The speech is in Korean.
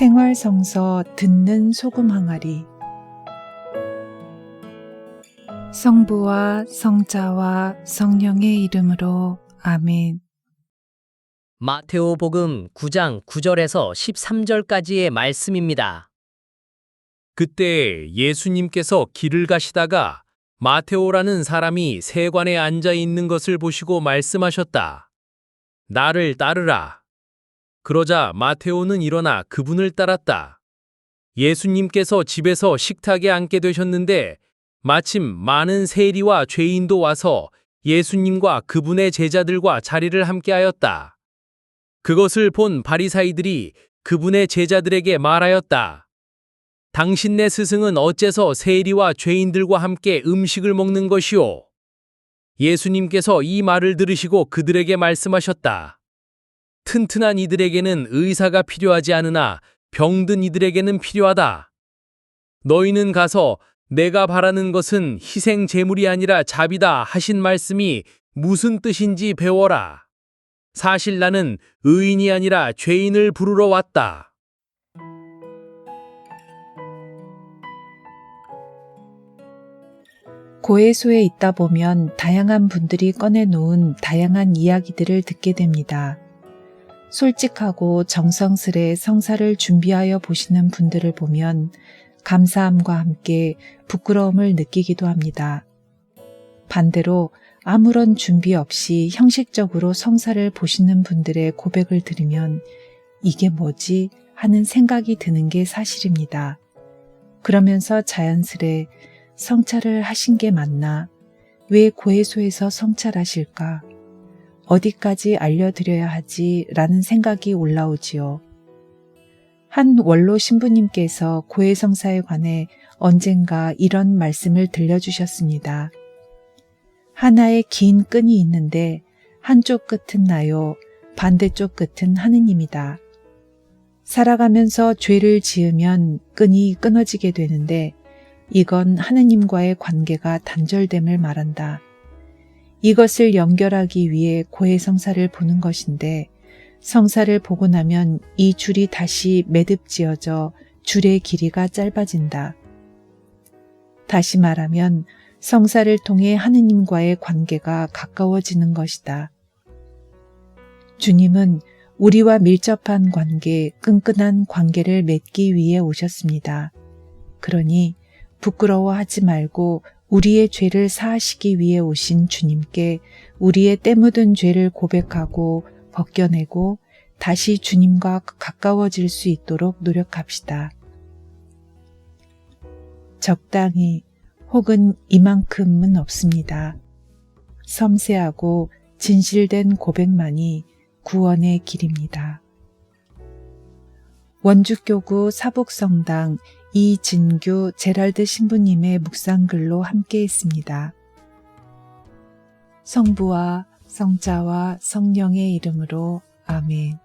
생활성서 듣는 소금 항아리 성부와 성자와 성령의 이름으로 아멘. 마테오복음 9장 9절에서 13절까지의 말씀입니다. 그때 예수님께서 길을 가시다가 마테오라는 사람이 세관에 앉아 있는 것을 보시고 말씀하셨다. 나를 따르라. 그러자 마테오는 일어나 그분을 따랐다. 예수님께서 집에서 식탁에 앉게 되셨는데 마침 많은 세리와 죄인도 와서 예수님과 그분의 제자들과 자리를 함께하였다. 그것을 본 바리사이들이 그분의 제자들에게 말하였다. 당신네 스승은 어째서 세리와 죄인들과 함께 음식을 먹는 것이오? 예수님께서 이 말을 들으시고 그들에게 말씀하셨다. 튼튼한 이들에게는 의사가 필요하지 않으나 병든 이들에게는 필요하다. 너희는 가서 내가 바라는 것은 희생 제물이 아니라 자비다 하신 말씀이 무슨 뜻인지 배워라. 사실 나는 의인이 아니라 죄인을 부르러 왔다. 고해소에 있다 보면 다양한 분들이 꺼내놓은 다양한 이야기들을 듣게 됩니다. 솔직하고 정성스레 성사를 준비하여 보시는 분들을 보면 감사함과 함께 부끄러움을 느끼기도 합니다. 반대로 아무런 준비 없이 형식적으로 성사를 보시는 분들의 고백을 들으면 이게 뭐지 하는 생각이 드는 게 사실입니다. 그러면서 자연스레 성찰을 하신 게 맞나? 왜 고해소에서 성찰하실까? 어디까지 알려드려야 하지? 라는 생각이 올라오지요. 한 원로 신부님께서 고해성사에 관해 언젠가 이런 말씀을 들려주셨습니다. 하나의 긴 끈이 있는데 한쪽 끝은 나요, 반대쪽 끝은 하느님이다. 살아가면서 죄를 지으면 끈이 끊어지게 되는데 이건 하느님과의 관계가 단절됨을 말한다. 이것을 연결하기 위해 고해성사를 보는 것인데 성사를 보고 나면 이 줄이 다시 매듭지어져 줄의 길이가 짧아진다. 다시 말하면 성사를 통해 하느님과의 관계가 가까워지는 것이다. 주님은 우리와 밀접한 관계, 끈끈한 관계를 맺기 위해 오셨습니다. 그러니 부끄러워하지 말고 우리의 죄를 사하시기 위해 오신 주님께 우리의 때 묻은 죄를 고백하고 벗겨내고 다시 주님과 가까워질 수 있도록 노력합시다. 적당히 혹은 이만큼은 없습니다. 섬세하고 진실된 고백만이 구원의 길입니다. 원주교구 사복성당 이진규 제랄드 신부님의 묵상글로 함께 했습니다. 성부와 성자와 성령의 이름으로 아멘.